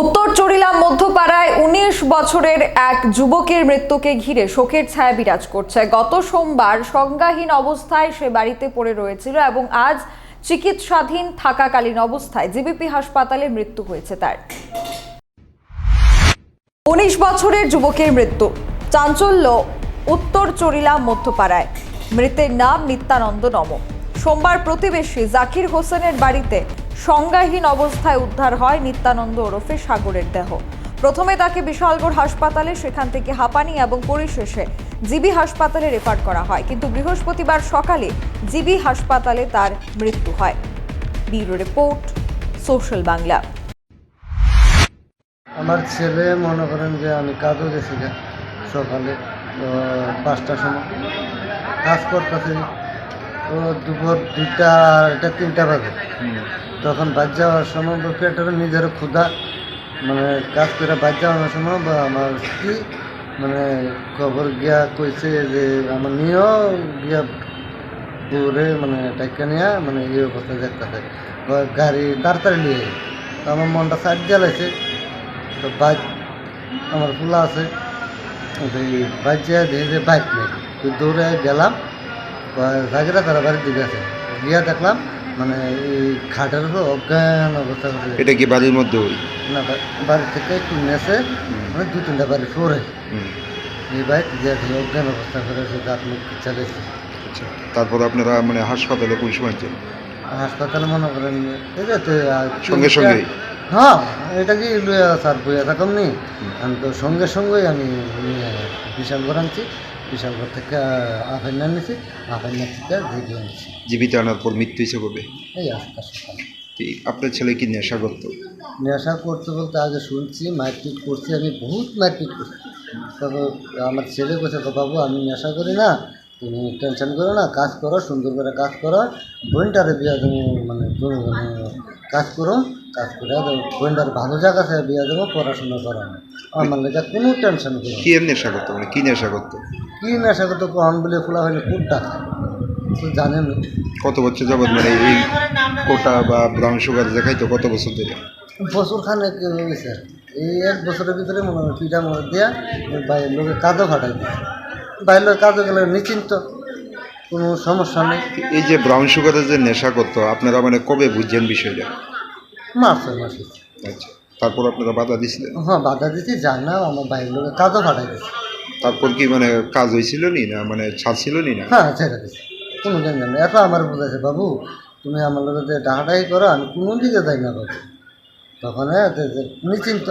উত্তর চরিলা মধ্যপাড়ায় উনিশ বছরের এক যুবকের মৃত্যুকে ঘিরে শোকের ছায়া বিরাজ করছে। গত সোমবার সংজ্ঞাহীন অবস্থায় সে বাড়িতে পড়ে রয়েছিল এবং আজ চিকিৎসাধীন থাকাকালীন অবস্থায় জিবিপি হাসপাতালে মৃত্যু হয়েছে তার। উনিশ বছরের যুবকের মৃত্যু। চাঞ্চল্য, উত্তর চরিলা মধ্যপাড়ায়। মৃতের নাম নিত্যানন্দ নম। সোমবার প্রতিবেশী জাকির হোসেনের বাড়িতে সংজ্ঞাহীন অবস্থায় উদ্ধার হয় নিত্যানন্দ ওরফে সাগরের দেহ। প্রথমে তাকে বিশালগড় হাসপাতালে, সেখান থেকে হাঁপানি এবং পরিশেষে জিবি হাসপাতালে রেফার করা হয়। কিন্তু বৃহস্পতিবার সকালে জিবি হাসপাতালে তার মৃত্যু হয়। Bureau report, social Bangla. আমার ছেলে মনে করেন যে আমি কাজও গেছি সকালে পাঁচটার সময়। কাজ করতেছি তো দুপুর দুইটা এটা তিনটা বাজে। তখন বাদ যাওয়ার সময় বা পেটের নিজের ক্ষুধা মানে কাজ করে বাদ যাওয়ার সময় বা আমার স্ত্রী মানে খবর গিয়া কইছে যে আমার নিয়েও গিয়া পুরে মানে টাইকা নিয়ে মানে এই অবস্থা দেখতেছে। গাড়ি তাড়াতাড়ি নিয়ে। তো আমার মনটা সাইড জ্বালাইছে তো বাইক আমার খোলা আছে। বাইক যে বাইক নেই। তো দৌড়ে গেলাম। জাগিরা তারা বাড়ির দিকে আছে। গিয়া দেখলাম মানে এই খাটের উপর অজ্ঞান অবস্থা এটা কি বাড়ির মধ্যে ওই? না বাড়ি থেকে একটু নেছে মানে দু তিনটা বাড়ি সরে এই বাইক দেখি অজ্ঞান অবস্থা করে সে দাঁত মুখ চালিয়েছে আচ্ছা তারপর আপনারা মানে হাসপাতালে কোন সময় ছিলেন হাসপাতালে মনে করেন আছে আর সঙ্গে সঙ্গেই? হ্যাঁ এটা কি লুয়া স্যার বইয়া থাকুন নি? আমি তো সঙ্গে সঙ্গেই আমি বিশালগড় আনছি। বিশালগড় থেকে আফাইনা নিছি আফাইনা থেকে দিকে আনছি জীবিত আনার পর মৃত্যু হিসেবে কবে? এই সকাল। আপনার ছেলে কি নেশা করতো? নেশা করতে বলতে আগে শুনছি মারপিট করছি আমি বহুত মারপিট করছি তবে আমার ছেলে কোথায় তো বাবু আমি নেশা করি না তুমি টেনশন করো না কাজ করো সুন্দর করে কাজ করো। বোনটারে বিয়া মানে তুমি মানে কাজ করো কাজ করে বোনটার ভালো জায়গা থেকে বিয়া দেবো পড়াশোনা করানো আমার লেগে কোনো টেনশন করো কি নেশা করতো মানে কি নেশা করতো কি নেশা করতো কখন বলে খোলা হলে খুব টাকা তো জানেন। কত বছর যাবত মানে এই কোটা বা ব্রাউন সুগার দেখাইতো কত বছর ধরে? বছর খানেক হয়েছে এই এক বছরের ভিতরে মনে হয় পিঠা মনে দিয়া বাইরের লোকের কাজও ফাটাই দিচ্ছে বাইরের কাজও গেলে নিশ্চিন্ত কোনো সমস্যা নেই। এই যে ব্রাউন সুগারের যে নেশা করতো আপনারা মানে কবে বুঝছেন বিষয়টা? মাসে মাসে। আচ্ছা তারপর আপনারা বাধা দিছিলেন? হ্যাঁ বাধা দিচ্ছি যায় না আমার বাইরের লোকের কাজও ফাটাই দিচ্ছে তারপর কি মানে কাজ হয়েছিল নি না মানে ছাড়ছিল নি না? হ্যাঁ ছেড়ে দিচ্ছে কোনো জানি না এত আমার বোঝাচ্ছে বাবু তুমি আমার লোকের যে ডাকাটাই করো আমি কোনো দিকে যাই না বাবু। তখন নিশ্চিন্ত।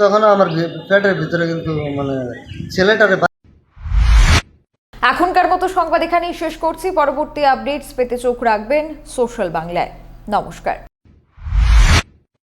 তখন আমার পেটের ভিতরে কিন্তু মানে ছেলেটারে এখনকার মতো সংবাদ এখানেই শেষ করছি। পরবর্তী আপডেটস পেতে চোখ রাখবেন সোশ্যাল বাংলায়। নমস্কার।